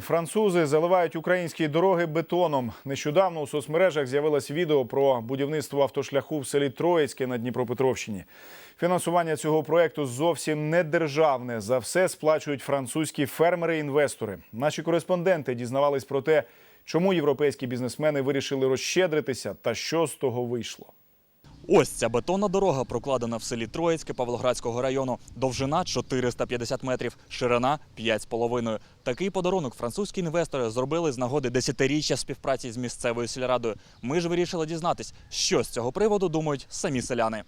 Французи заливають українські дороги бетоном. Нещодавно у соцмережах з'явилось відео про будівництво автошляху в селі Троїцьке на Дніпропетровщині. Фінансування цього проекту зовсім не державне. За все сплачують французькі фермери-інвестори. Наші кореспонденти дізнавались про те, чому європейські бізнесмени вирішили розщедритися та що з того вийшло. Ось ця бетонна дорога прокладена в селі Троїцьке Павлоградського району. Довжина 450 метрів, ширина 5,5. Такий подарунок французькі інвестори зробили з нагоди десятиріччя співпраці з місцевою сільрадою. Ми ж вирішили дізнатись, що з цього приводу думають самі селяни.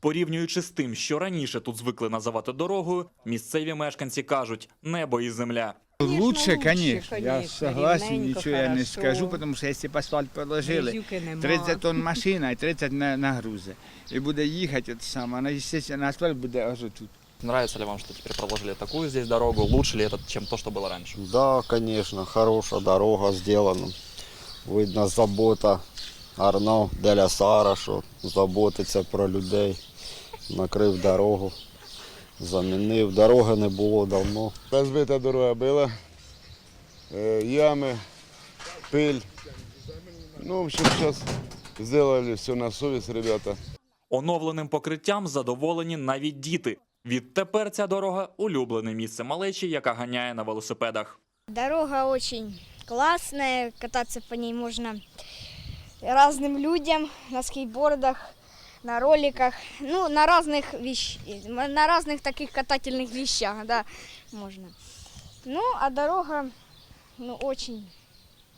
Порівнюючи з тим, що раніше тут звикли називати дорогою, місцеві мешканці кажуть небо і земля. Лучше, лучше, конечно. Я согласен, ничего я не скажу, потому что если б асфальт положили, 30 тонн машина і 30 на, нагрузи. І буде їхати от саме, вона, естественно, асфальт буде аж тут. Нравится ли вам, что теперь проложили такую здесь дорогу? Лучше ли это, чем то, что было раньше? Да, конечно, хорошая дорога сделана. Видно, забота Арно Деля Сара, що заботиться про людей. Накрив дорогу, замінив. Дороги не було давно. Розбита дорога була, е, ями, пиль. Ну, в общем, сейчас сделали все на совесть, ребята. Оновленим покриттям задоволені навіть діти. Відтепер ця дорога улюблене місце малечі, яка ганяє на велосипедах. Дорога очень классная, кататься по ней можно разным людям на скейтбордах, на роликах, ну, на разных вещ... на разных таких катательных вещах, да, можно. Ну, а дорога, ну, очень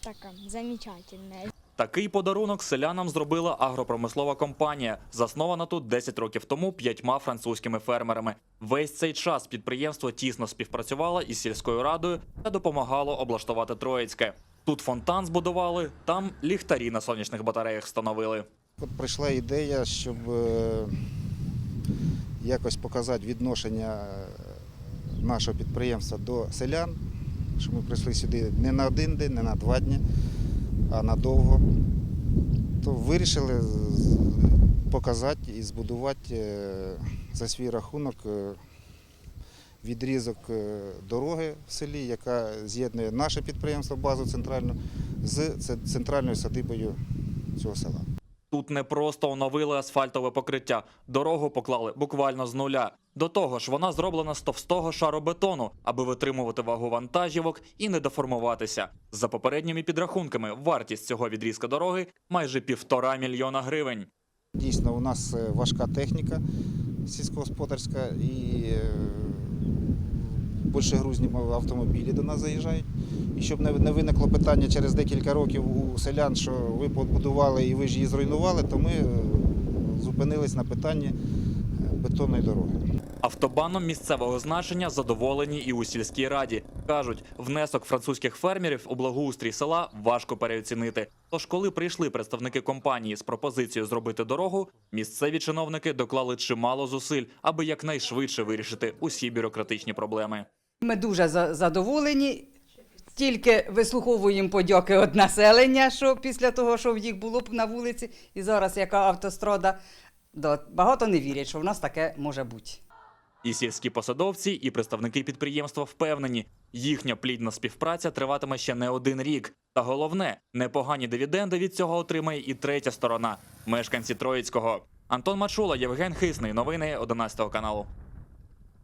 такая замечательная. Такий подарунок селянам зробила агропромислова компанія, заснована тут 10 років тому п'ятьма французькими фермерами. Весь цей час підприємство тісно співпрацювало із сільською радою та допомагало облаштувати Троїцьке. Тут фонтан збудували, там ліхтарі на сонячних батареях встановили. От прийшла ідея, щоб е, якось показати відношення е, нашого підприємства до селян, що ми прийшли сюди не на один день, не на два дні, а надовго. То вирішили показати і збудувати е, за свій рахунок відрізок дороги в селі, яка з'єднує наше підприємство, базу центральну, з центральною садибою цього села. Тут не просто оновили асфальтове покриття, дорогу поклали буквально з нуля. До того ж, вона зроблена з товстого шару бетону, аби витримувати вагу вантажівок і не деформуватися. За попередніми підрахунками, вартість цього відрізка дороги майже півтора мільйона гривень. Дійсно, у нас е, важка техніка сільськогосподарська і е, більшогрузні автомобілі до нас заїжджають. І щоб не не виникло питання через декілька років у селян, що ви побудували і ви ж її зруйнували, то ми е, зупинились на питанні е, бетонної дороги. Автобаном місцевого значення задоволені і у сільській раді. Кажуть, внесок французьких фермерів у благоустрій села важко переоцінити. Тож, коли прийшли представники компанії з пропозицією зробити дорогу, місцеві чиновники доклали чимало зусиль, аби якнайшвидше вирішити усі бюрократичні проблеми. Ми дуже задоволені. Тільки вислуховуємо подяки від населення, що після того, що в їх було б на вулиці, і зараз яка автострада, багато не вірять, що в нас таке може бути. І сільські посадовці, і представники підприємства впевнені, їхня плідна співпраця триватиме ще не один рік. Та головне, непогані дивіденди від цього отримає і третя сторона мешканці Троїцького. Антон Мачула, Євген Хисний. Новини 11 каналу.